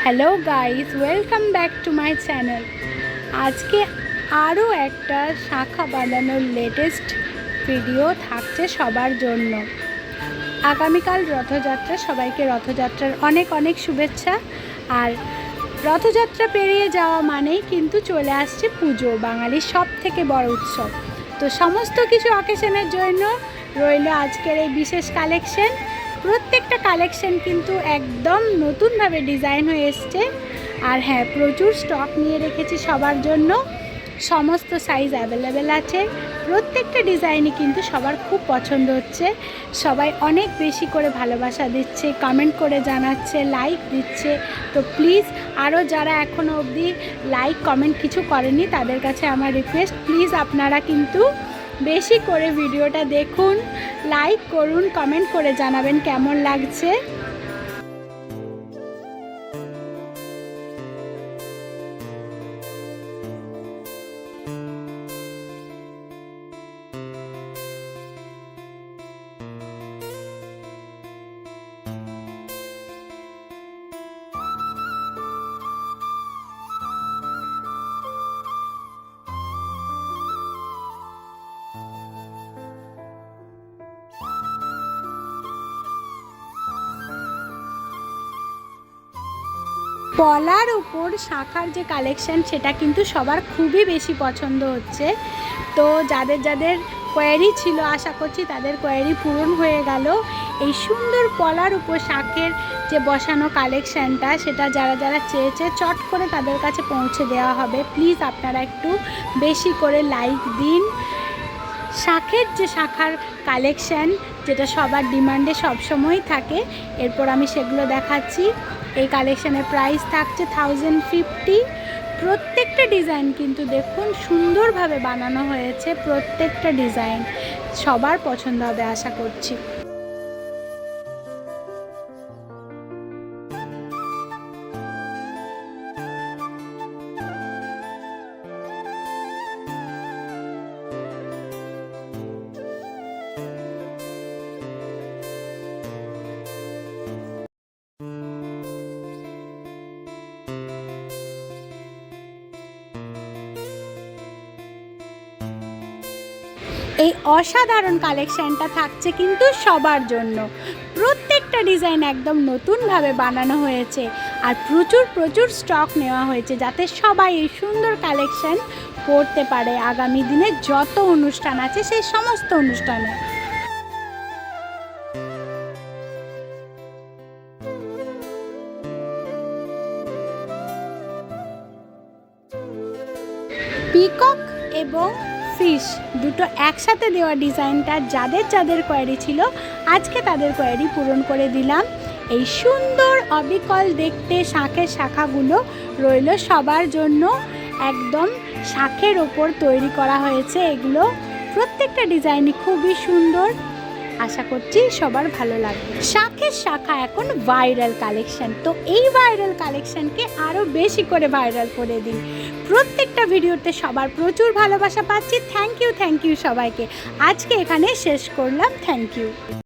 Hello guys welcome back to my channel আজকে আরও একটা শাখা বাঁধানোর লেটেস্ট ভিডিও থাকছে সবার জন্য। আগামীকাল রথযাত্রা, সবাইকে রথযাত্রার অনেক অনেক শুভেচ্ছা। আর রথযাত্রা পেরিয়ে যাওয়া মানেই কিন্তু চলে আসছে পুজো, বাঙালির সব থেকে বড় উৎসব। তো সমস্ত কিছু অকেশনের জন্য রইল আজকের এই বিশেষ কালেকশন প্রত্যেকটা কালেকশন কিন্তু একদম নতুনভাবে ডিজাইন হয়ে এসছে। আর হ্যাঁ প্রচুর স্টক নিয়ে রেখেছি সবার জন্য। সমস্ত সাইজ অ্যাভেলেবেল আছে। প্রত্যেকটা ডিজাইনই কিন্তু সবার খুব পছন্দ হচ্ছে। সবাই অনেক বেশি করে ভালোবাসা দিচ্ছে কমেন্ট করে জানাচ্ছে লাইক দিচ্ছে। তো প্লিজ আরও যারা এখনও অবধি লাইক কমেন্ট কিছু করেনি, তাদের কাছে আমার রিকোয়েস্ট প্লিজ আপনারা কিন্তু বেশি করে ভিডিওটা দেখুন লাইক করুন কমেন্ট করে জানাবেন কেমন লাগছে। পলার উপর শাখার যে কালেকশন সেটা কিন্তু সবার খুবই বেশি পছন্দ হচ্ছে। তো যাদের যাদের কোয়ারি ছিল, আশা করছি তাদের কোয়ারি পূরণ হয়ে গেল। এই সুন্দর পলার উপর শাকের যে বসানো কালেকশানটা সেটা যারা যারা চেয়েছে, চট করে তাদের কাছে পৌঁছে দেওয়া হবে। প্লিজ আপনারা একটু বেশি করে লাইক দিন। শাখের যে শাখার কালেকশান যেটা সবার ডিমান্ডে সবসময় থাকে, এরপর আমি সেগুলো দেখাচ্ছি। এই কালেকশানের প্রাইস থাকছে থাউজেন্ড ফিফটি প্রত্যেকটা ডিজাইন কিন্তু দেখুন সুন্দরভাবে বানানো হয়েছে প্রত্যেকটা ডিজাইন সবার পছন্দ হবে আশা করছি। এই অসাধারণ কালেকশানটা থাকছে কিন্তু সবার জন্য। প্রত্যেকটা ডিজাইন একদম নতুনভাবে বানানো হয়েছে আর প্রচুর প্রচুর স্টক নেওয়া হয়েছে যাতে সবাই এই সুন্দর কালেকশান পড়তে পারে। আগামী দিনে যত অনুষ্ঠান আছে সেই সমস্ত অনুষ্ঠানে। পিকক এবং ফিশ। দুটো একসাথে দেওয়া ডিজাইনটা যাদের যাদের কোয়ারি ছিল, আজকে তাদের কোয়ারি পূরণ করে দিলাম। এই সুন্দর অবিকল দেখতে শাঁখের শাখাগুলো রইল সবার জন্য। একদম শাঁখের ওপর তৈরি করা হয়েছে এগুলো। প্রত্যেকটা ডিজাইনই খুবই সুন্দর। আশা করছি সবার ভালো লাগবে। শাঁখের শাখা এখন ভাইরাল কালেকশন তো এই ভাইরাল কালেকশনকে আরও বেশি করে ভাইরাল করে দিন প্রত্যেকটা ভিডিওতে সবার প্রচুর ভালোবাসা পাচ্ছি। থ্যাংক ইউ থ্যাংক ইউ সবাইকে। আজকে এখানে শেষ করলাম। Thank you